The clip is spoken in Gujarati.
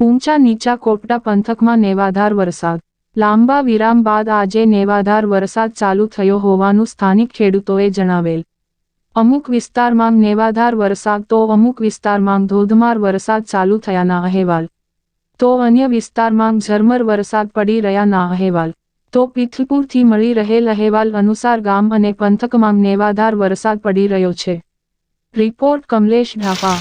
ઊંચા નીચા કોપટા પંથકમાં નેવાધાર વરસાદ. લાંબા વિરામ બાદ આજે નેવાધાર વરસાદ ચાલુ થયો હોવાનું સ્થાનિક ખેડૂતોએ જણાવેલ. અમુક વિસ્તારમાં નેવાધાર વરસાદ તો અમુક વિસ્તારમાં ધોધમાર વરસાદ ચાલુ થયાના અહેવાલ. તો અન્ય વિસ્તારમાં ઝરમર વરસાદ પડી રહ્યાના અહેવાલ. તો પીથલપુરથી મળી રહેલ અહેવાલ અનુસાર ગામ અને પંથકમાં નેવાધાર વરસાદ પડી રહ્યો છે. રિપોર્ટ કમલેશ ઢાપા.